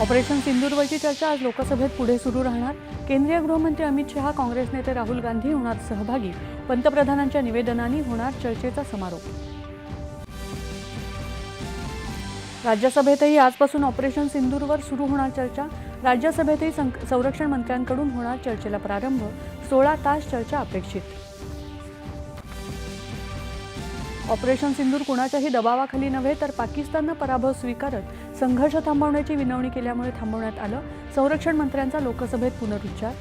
Operation सिंधुदुर्गची चर्चा आज लोकसभेत पुढे सुरू राहणार. केंद्रीय गृहमंत्री अमित शहा काँग्रेस नेते राहुल गांधी होणार सहभागी. पंतप्रधानांच्या निवेदनाने होणार चर्चेचा समारोप. राज्यसभेतही आजपासून ऑपरेशन सिंदूरवर सुरू होणार चर्चा. राज्यसभेतही संक- संरक्षण मंत्र्यांकडून होणार चर्चेला प्रारंभ. सोळा तास चर्चा अपेक्षित. ऑपरेशन सिंदूर कुणाच्याही दबावाखाली नव्हे तर पाकिस्ताननं पराभव स्वीकारत संघर्ष थांबवण्याची विनवणी केल्यामुळे थांबवण्यात आलं. संरक्षण मंत्र्यांचा लोकसभेत पुनरुच्चार.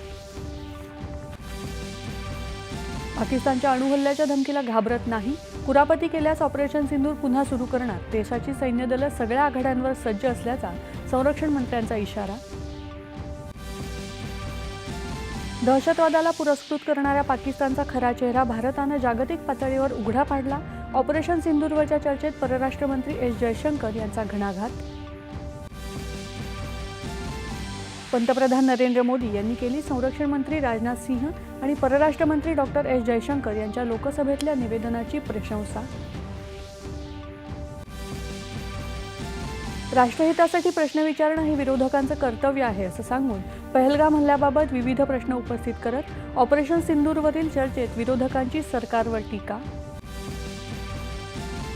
पाकिस्तानच्या अणुहल्ल्याच्या धमकीला घाबरत नाही. कुरापती केल्यास ऑपरेशन सिंदूर पुन्हा सुरू करणार. देशाची सैन्य दलं सगळ्या आघाड्यांवर सज्ज असल्याचा संरक्षण मंत्र्यांचा इशारा. दहशतवादाला पुरस्कृत करणाऱ्या पाकिस्तानचा खरा चेहरा भारतानं जागतिक पातळीवर उघडा पाडला. ऑपरेशन सिंदूरवरच्या चर्चेत परराष्ट्र मंत्री एस जयशंकर यांचा घणाघात. पंतप्रधान नरेंद्र मोदी यांनी केली संरक्षण मंत्री राजनाथ सिंह आणि परराष्ट्र मंत्री डॉक्टर एस जयशंकर यांच्या लोकसभेतल्या निवेदनाची प्रशंसा. राष्ट्रहितासाठी प्रश्न विचारणं हे विरोधकांचं कर्तव्य आहे असं सांगून पहलगाम हल्ल्याबाबत विविध प्रश्न उपस्थित करत ऑपरेशन सिंदूरवरील चर्चेत विरोधकांची सरकारवर टीका.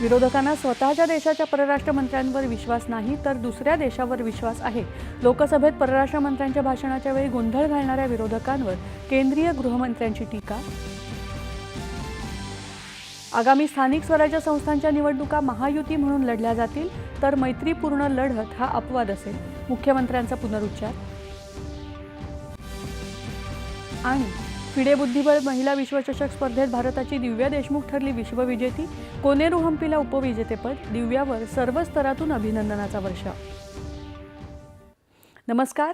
विरोधकांना स्वतःच्या देशाच्या परराष्ट्र मंत्र्यांवर विश्वास नाही तर दुसऱ्या देशावर विश्वास आहे. लोकसभेत परराष्ट्र मंत्र्यांच्या भाषणाच्या वेळी गोंधळ घालणाऱ्या विरोधकांवर केंद्रीय गृहमंत्र्यांची टीका. आगामी स्थानिक स्वराज्य संस्थांच्या निवडणुका महायुती म्हणून लढल्या जातील तर मैत्रीपूर्ण लढत हा अपवाद असेल मुख्यमंत्र्यांचा पुनरुच्चार. आणि फिडे बुद्धिबळ महिला विश्वचषक स्पर्धेत भारताची दिव्या देशमुख ठरली विश्वविजेती. कोनेरू हम्पीला उपविजेतेपद दिव्यावर सर्व स्तरातून अभिनंदनाचा वर्षाव. नमस्कार.